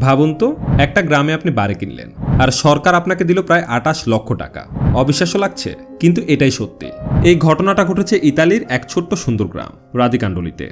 ভাবুন তো, একটা গ্রামে আপনি বাড়ি কিনলেন, আর সরকার আপনাকে দিল প্রায় আটাশ লক্ষ টাকা। অবিশ্বাস্য লাগছে, কিন্তু এটাই সত্যি। এই ঘটনাটা ঘটেছে ইতালির এক ছোট্ট সুন্দর গ্রাম রাদিকান্ডলিতে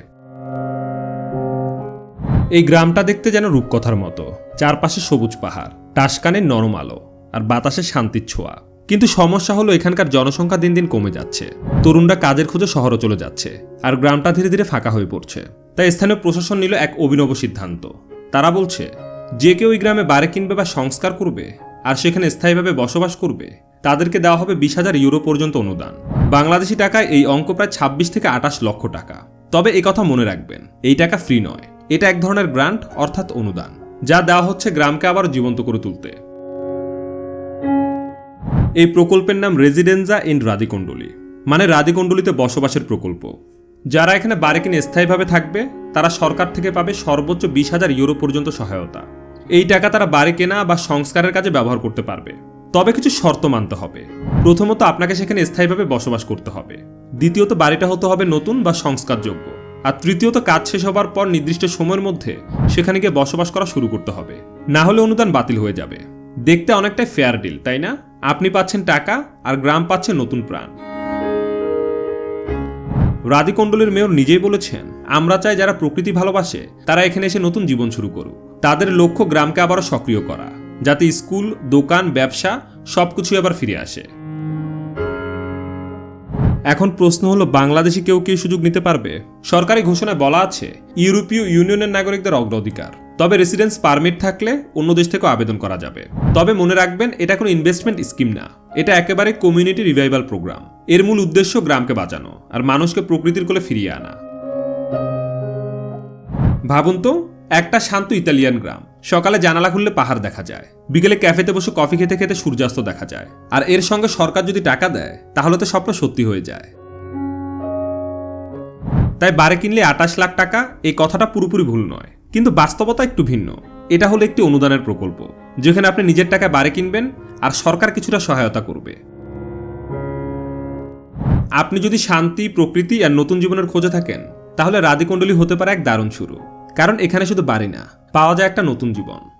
এই গ্রামটা দেখতে যেন রূপকথার মতো, চারপাশে সবুজ পাহাড় টাসকানের নরম আলো, আর বাতাসে শান্তির ছোঁয়া। কিন্তু সমস্যা হলো এখানকার জনসংখ্যা দিন দিন কমে যাচ্ছে। তরুণরা কাজের খোঁজে শহরে চলে যাচ্ছে, আর গ্রামটা ধীরে ধীরে ফাঁকা হয়ে পড়ছে। তাই স্থানীয় প্রশাসন নিল এক অভিনব সিদ্ধান্ত। তারা বলছে যে কেউ এই গ্রামে বাড়ি কিনবে বা সংস্কার করবে, আর সেখানে স্থায়ীভাবে বসবাস করবে, তাদেরকে দেওয়া হবে বিশ হাজার ইউরো পর্যন্ত অনুদান। বাংলাদেশি টাকায় এই অঙ্ক প্রায় ছাব্বিশ থেকে আটাশ লক্ষ টাকা। তবে কথা মনে রাখবেন, এই টাকা ফ্রি নয়। এটা এক ধরনের গ্রান্ট, অর্থাৎ অনুদান, যা দেওয়া হচ্ছে গ্রামকে আবার জীবন্ত করে তুলতে। এই প্রকল্পের নাম রেজিডেন্সা ইন রাদিকন্ডলি মানে রাদিকন্ডলিতে বসবাসের প্রকল্প। যারা এখানে বাড়ি কিনে স্থায়ীভাবে থাকবে, তারা সরকার থেকে পাবে সর্বোচ্চ বিশ হাজার ইউরো পর্যন্ত সহায়তা। এই টাকা তারা বাড়ি কেনা বা সংস্কারের কাজে ব্যবহার করতে পারবে। তবে কিছু শর্ত মানতে হবে। প্রথমত, আপনাকে সেখানে স্থায়ীভাবে বসবাস করতে হবে। দ্বিতীয়ত, বাড়িটা হতে হবে নতুন বা সংস্কারযোগ্য। আর তৃতীয়ত, কাজ শেষ হবার পর নির্দিষ্ট সময়ের মধ্যে সেখানে গিয়ে বসবাস করা শুরু করতে হবে। না হলে অনুদান বাতিল হয়ে যাবে। দেখতে অনেকটাই ফেয়ার ডিল তাই না? আপনি পাচ্ছেন টাকা আর গ্রাম পাচ্ছে নতুন প্রাণ। রাদিকণ্ডলের মেয়র নিজেই বলেছেন, আমরা চাই যারা প্রকৃতি ভালোবাসে, তারা এখানে এসে নতুন জীবন শুরু করুক। তাদের লক্ষ্য গ্রামকে আবারও সক্রিয় করা, যাতে স্কুল, দোকান, ব্যবসা সবকিছু আবার ফিরে আসে। এখন প্রশ্ন হলো, বাংলাদেশে কেউ কি সুযোগ নিতে পারবে? সরকারি ঘোষণায় বলা আছে, ইউরোপীয় ইউনিয়নের নাগরিকদের অগ্রাধিকার। তবে রেসিডেন্স পারমিট থাকলে অন্য দেশ থেকেও আবেদন করা যাবে। তবে মনে রাখবেন, এটা কোনো ইনভেস্টমেন্ট স্কিম না। এটা একেবারে কমিউনিটি রিভাইভাল প্রোগ্রাম। এর মূল উদ্দেশ্য গ্রামকে বাঁচানো, আর মানুষকে প্রকৃতির কোলে ফিরিয়ে আনা। ভাবুন তো একটা শান্ত ইতালিয়ান গ্রাম। সকালে জানালা খুললে পাহাড় দেখা যায়। বিকেলে ক্যাফেতে বসে কফি খেতে খেতে সূর্যাস্ত দেখা যায়। আর এর সঙ্গে সরকার যদি টাকা দেয়, তাহলে তো স্বপ্ন সত্যি হয়ে যায়। তাই বারে কিনলে আটাশ লাখ টাকা, এই কথাটা পুরোপুরি ভুল নয়। কিন্তু বাস্তবতা একটু ভিন্ন। এটা হলো একটি অনুদানের প্রকল্প, যেখানে আপনি নিজের টাকায় বারে কিনবেন আর সরকার কিছুটা সহায়তা করবে। আপনি যদি শান্তি, প্রকৃতি আর নতুন জীবনের খোঁজে থাকেন, তাহলে রাধিকুণ্ডলী হতে পারে এক দারুণ শুরু। কারণ এখানে শুধু বাড়ি না পাওয়া যায় একটা নতুন জীবন।